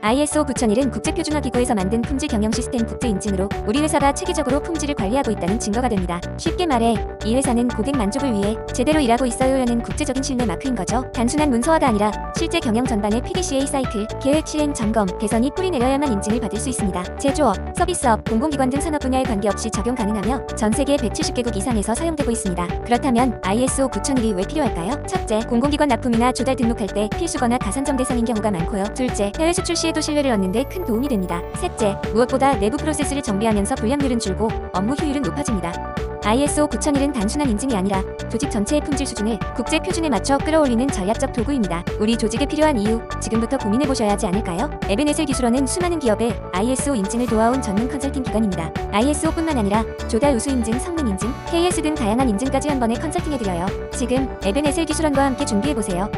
ISO 9001은 국제표준화기구에서 만든 품질 경영 시스템 국제 인증으로 우리 회사가 체계적으로 품질을 관리하고 있다는 증거가 됩니다. 쉽게 말해 이 회사는 고객 만족을 위해 제대로 일하고 있어요라는 국제적인 신뢰 마크인 거죠. 단순한 문서화가 아니라 실제 경영 전반의 PDCA 사이클, 계획 실행 점검, 개선이 뿌리 내려야만 인증을 받을 수 있습니다. 제조업, 서비스업, 공공기관 등 산업 분야에 관계없이 적용 가능하며 전 세계 170개국 이상에서 사용되고 있습니다. 그렇다면 ISO 9001이 왜 필요할까요? 첫째, 공공기관 납품이나 조달 등록할 때 필수거나 가산점 대상인 경우가 많고요. 둘째, 해외 수출 시 에도 신뢰를 얻는데 큰 도움이 됩니다. 셋째, 무엇보다 내부 프로세스를 정비하면서 불량률은 줄고 업무 효율은 높아집니다. ISO 9001은 단순한 인증이 아니라 조직 전체의 품질 수준을 국제 표준에 맞춰 끌어올리는 전략적 도구입니다. 우리 조직에 필요한 이유, 지금부터 고민해 보셔야 하지 않을까요? 에베네셀 기술원은 수많은 기업에 ISO 인증을 도와온 전문 컨설팅 기관입니다. ISO뿐만 아니라 조달 우수 인증, 성능 인증, KS 등 다양한 인증까지 한 번에 컨설팅해 드려요. 지금 에베네셀 기술원과 함께 준비해 보세요.